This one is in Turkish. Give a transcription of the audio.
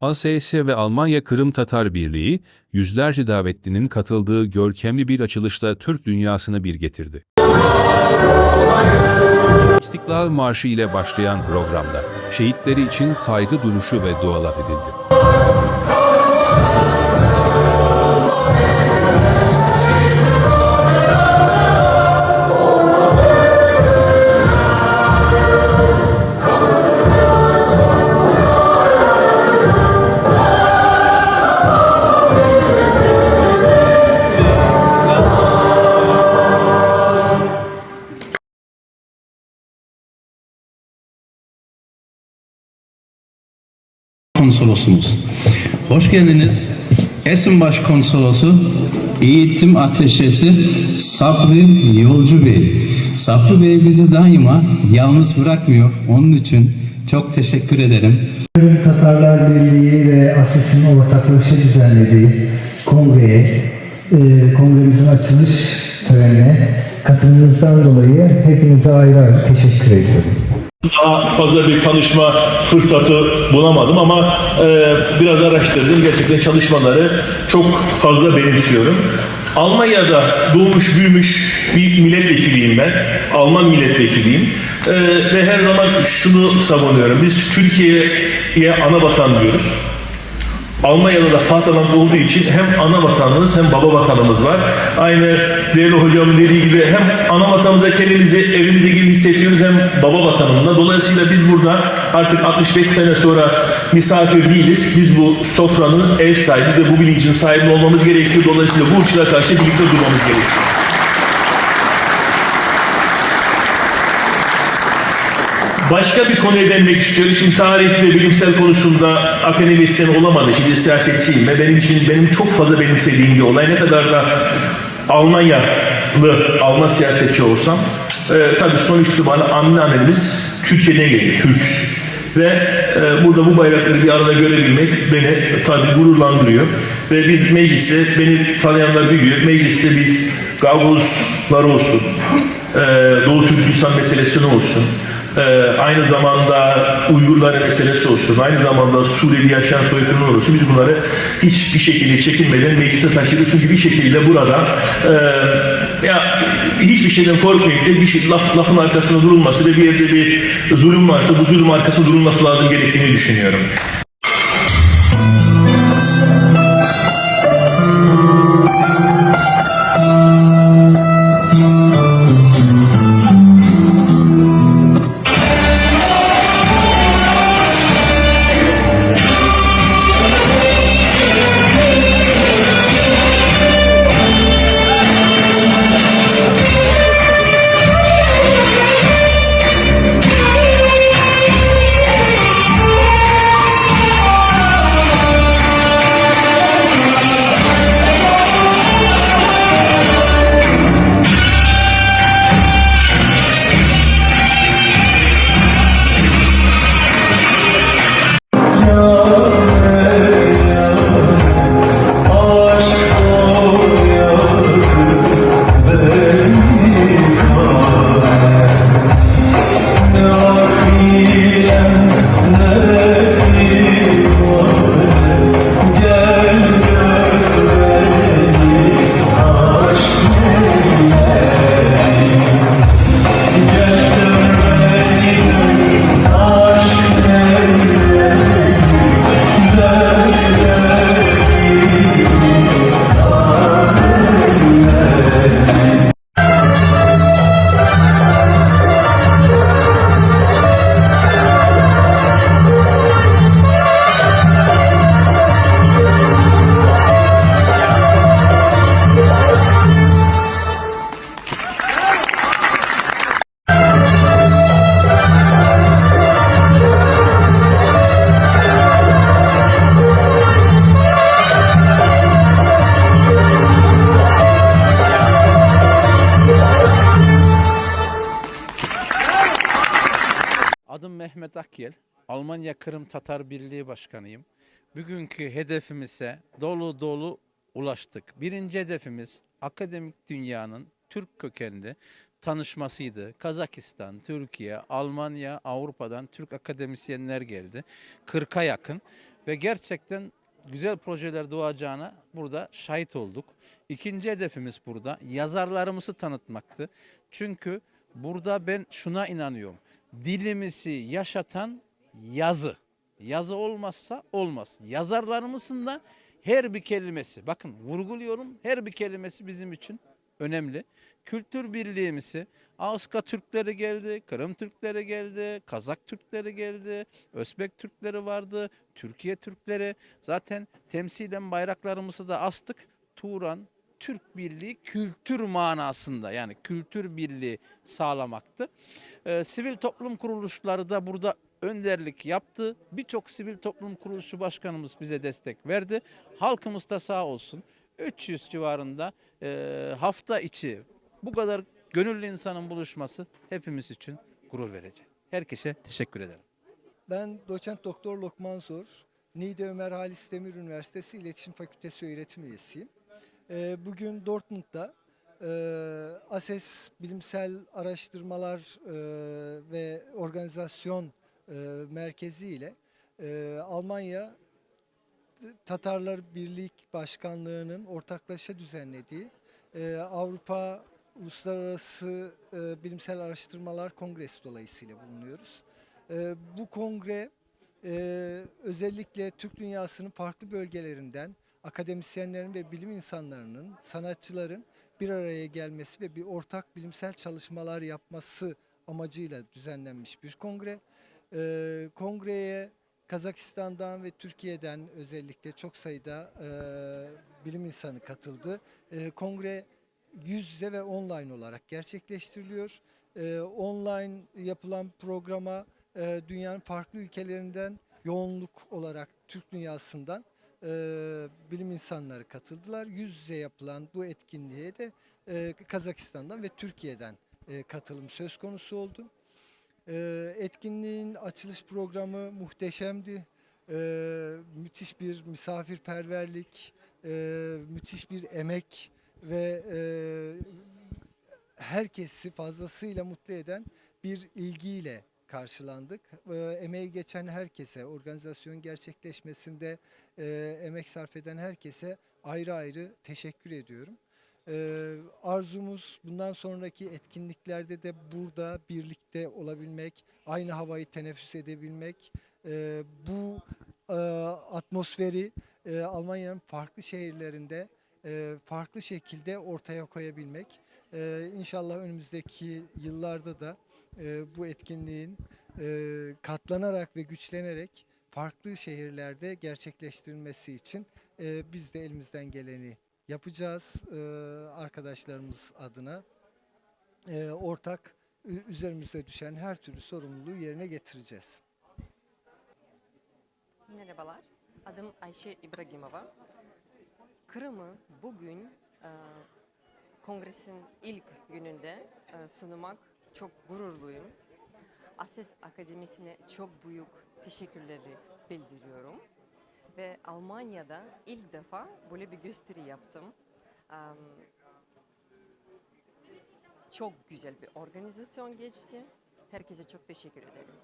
ASS ve Almanya Kırım Tatar Birliği, yüzlerce davetlinin katıldığı görkemli bir açılışla Türk dünyasını bir getirdi. İstiklal Marşı ile başlayan programda şehitleri için saygı duruşu ve dualar edildi. Konsolosumuz. Hoş geldiniz. Esin Başkonsolosu Eğitim Ateşesi Sabri Yolcu Bey. Sabri Bey bizi daima yalnız bırakmıyor. Onun için çok teşekkür ederim. Tatarlar Birliği ve ASİS'in ortaklaşa düzenlediği kongreye, e, kongremizin açılış törenine katılımınızdan dolayı hepinize ayrı ayrı teşekkür ediyorum. Daha fazla bir tanışma fırsatı bulamadım ama e, biraz araştırdım. Gerçekten çalışmaları çok fazla benimsiyorum. Almanya'da doğmuş büyümüş bir milletvekiliyim ben. Alman milletvekiliyim. E, ve her zaman şunu savunuyorum. Biz Türkiye'ye ana vatan diyoruz. Almanya'da da Vatanland olduğu için hem ana vatanımız hem baba vatanımız var. Aynı değerli hocamın dediği gibi hem ana vatanımıza kendimizi evimize gibi hissediyoruz hem baba vatanında. Dolayısıyla biz burada artık 65 sene sonra misafir değiliz. Biz bu sofranın ev sahibi ve bu bilincin sahibi olmamız gerekiyor. Dolayısıyla bu uçlara karşı birlikte durmamız gerekiyor. Başka bir konuya değinmek istiyorum. Şimdi tarih ve bilimsel konusunda akademisyen olamadı. Şimdi siyasetçiyim ve benim için benim çok fazla benimsediğim bir olay. Ne kadar da Almanyalı, Alman siyasetçi olsam e, tabii sonuç itibariyle anneannemiz Türkiye'den geliyor, Türk. Ve e, burada bu bayrakları bir arada görebilmek beni tabii gururlandırıyor. Ve biz mecliste, beni tanıyanlar biliyor, mecliste biz Gavuzlar olsun, e, Doğu Türkistan meselesi ne olsun, ee, aynı zamanda Uygurlar meselesi olsun, aynı zamanda Suriye'de yaşayan soykırımlar olsun. Biz bunları hiçbir şekilde çekinmeden meclise taşıdık. Çünkü bir şekilde burada e, ya hiçbir şeyden korkmayıp da bir şey, laf, lafın arkasında durulması ve bir yerde bir zulüm varsa bu zulüm arkasında durulması lazım gerektiğini düşünüyorum. Almanya Kırım Tatar Birliği Başkanıyım. Bugünkü hedefimize dolu dolu ulaştık. Birinci hedefimiz akademik dünyanın Türk kökenli tanışmasıydı. Kazakistan, Türkiye, Almanya, Avrupa'dan Türk akademisyenler geldi. 40'a yakın ve gerçekten güzel projeler doğacağına burada şahit olduk. İkinci hedefimiz burada yazarlarımızı tanıtmaktı. Çünkü burada ben şuna inanıyorum. Dilimizi yaşatan yazı. Yazı olmazsa olmaz. Yazarlarımızın da her bir kelimesi, bakın vurguluyorum her bir kelimesi bizim için önemli. Kültür birliğimizi Ağızka Türkleri geldi, Kırım Türkleri geldi, Kazak Türkleri geldi, Özbek Türkleri vardı, Türkiye Türkleri. Zaten temsilen bayraklarımızı da astık. Turan, Türk Birliği kültür manasında yani kültür birliği sağlamaktı. Ee, sivil toplum kuruluşları da burada önderlik yaptı. Birçok sivil toplum kuruluşu başkanımız bize destek verdi. Halkımız da sağ olsun. 300 civarında e, hafta içi bu kadar gönüllü insanın buluşması hepimiz için gurur verici. Herkese teşekkür ederim. Ben doçent doktor Lokman Zor. Niğde Ömer Halis Demir Üniversitesi İletişim Fakültesi öğretim üyesiyim. Ee, Bugün Dortmund'da e, ASES Bilimsel Araştırmalar e, ve Organizasyon e, Merkezi ile e, Almanya Tatarlar Birlik Başkanlığı'nın ortaklaşa düzenlediği e, Avrupa Uluslararası e, Bilimsel Araştırmalar Kongresi dolayısıyla bulunuyoruz. E, bu kongre e, özellikle Türk dünyasının farklı bölgelerinden akademisyenlerin ve bilim insanlarının, sanatçıların bir araya gelmesi ve bir ortak bilimsel çalışmalar yapması amacıyla düzenlenmiş bir kongre. E, kongreye Kazakistan'dan ve Türkiye'den özellikle çok sayıda e, bilim insanı katıldı. E, kongre yüz yüze ve online olarak gerçekleştiriliyor. E, online yapılan programa e, dünyanın farklı ülkelerinden yoğunluk olarak Türk dünyasından e, bilim insanları katıldılar. Yüz yüze yapılan bu etkinliğe de e, Kazakistan'dan ve Türkiye'den e, katılım söz konusu oldu. E, etkinliğin açılış programı muhteşemdi. E, müthiş bir misafirperverlik, e, müthiş bir emek ve e, herkesi fazlasıyla mutlu eden bir ilgiyle karşılandık. E, emeği geçen herkese, organizasyon gerçekleşmesinde e, emek sarf eden herkese ayrı ayrı teşekkür ediyorum. Ee, arzumuz bundan sonraki etkinliklerde de burada birlikte olabilmek, aynı havayı teneffüs edebilmek, e, bu e, atmosferi e, Almanya'nın farklı şehirlerinde e, farklı şekilde ortaya koyabilmek. E, inşallah önümüzdeki yıllarda da bu etkinliğin katlanarak ve güçlenerek farklı şehirlerde gerçekleştirilmesi için e, biz de elimizden geleni yapacağız e, arkadaşlarımız adına. E, ortak üzerimize düşen her türlü sorumluluğu yerine getireceğiz. Merhabalar, adım Ayşe İbrahimova. Kırım'ı bugün e, kongresin ilk gününde e, sunmak çok gururluyum. Ases Akademisi'ne çok büyük teşekkürleri bildiriyorum. Ve Almanya'da ilk defa böyle bir gösteri yaptım. Çok güzel bir organizasyon geçti. Herkese çok teşekkür ederim.